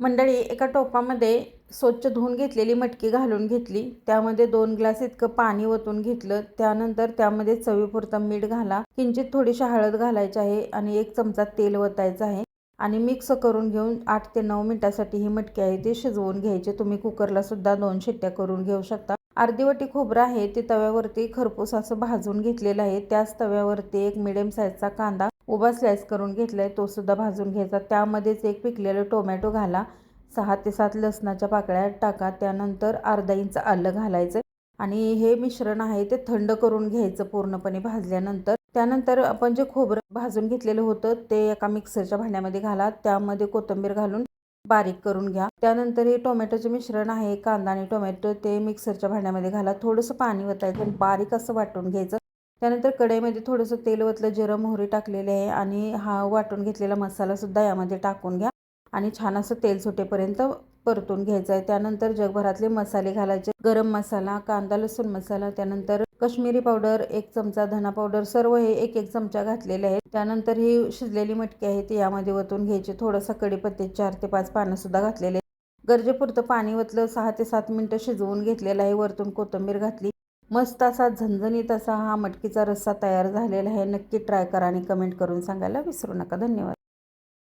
मंडळी एका टोपामध्ये स्वच्छ धुवून घेतलेली मटकी घालून घेतली. त्यामध्ये दोन ग्लास इतकं पाणी ओतून घेतलं. त्यानंतर त्यामध्ये चवीपुरतं मीठ घाला. किंचित थोडीशी हळद घालायची आहे आणि एक चमचा तेल ओतायचं आहे. आणि मिक्स करून घेऊन आठ ते नऊ मिनिटासाठी ही मटकी आहे ती शिजवून घ्यायची. तुम्ही कुकरला सुद्धा दोन शिट्ट्या करून घेऊ शकता. अर्धी वाटी खोबरं आहे ते तव्यावरती खरपूस असं भाजून घेतलेलं आहे. त्याच तव्यावरती एक मिडियम साईजचा कांदा उभा स्लाईस करून घेतला तो सुद्धा भाजून घ्यायचा. त्यामध्येच एक पिकलेलं टोमॅटो घाला. सहा ते सात लसणाच्या पाकळ्या टाका. त्यानंतर अर्धा इंच आलं घालायचं. आणि हे मिश्रण आहे ते थंड करून घ्यायचं पूर्णपणे भाजल्यानंतर. त्यानंतर आपण जे खोबरं भाजून घेतलेलं होतं ते एका मिक्सरच्या भांड्यामध्ये घाला. त्यामध्ये कोथिंबीर घालून बारीक करून घ्या. त्यानंतर हे टोमॅटोचे मिश्रण आहे कांदा आणि टोमॅटो ते मिक्सरच्या भांड्यामध्ये घाला. थोडंसं पाणी ओतायचं बारीक असं वाटून घ्यायचं. त्यानंतर कढईमध्ये थोडंसं तेल ओतलं जिरं मोहरी टाकलेले आहे आणि हा वाटून घेतलेला मसालासुद्धा यामध्ये टाकून घ्या. आणि छान असं तेल सुटेपर्यंत परतून घ्यायचं आहे. त्यानंतर जगभरातले मसाले घालायचे. गरम मसाला कांदा लसूण मसाला त्यानंतर कश्मीरी पावडर एक चमचा धना पावडर सर्व हे एक एक चमचा घातलेले आहे त्यानंतर ही शिजलेली मटकी आहे ती यामध्ये ओतून घ्यायची. थोडासा कडीपत्ते चार ते पाच पानंसुद्धा घातलेले गरजेपुरतं पाणी ओतलं सहा ते सात मिनटं शिजवून घेतलेलं आहे. वरतून कोथिंबीर घातली. मस्त असा झणझणीत असा हा मटकीचा रस्सा तयार झालेला आहे. नक्की ट्राय करा आणि कमेंट करून सांगायला विसरू नका. धन्यवाद.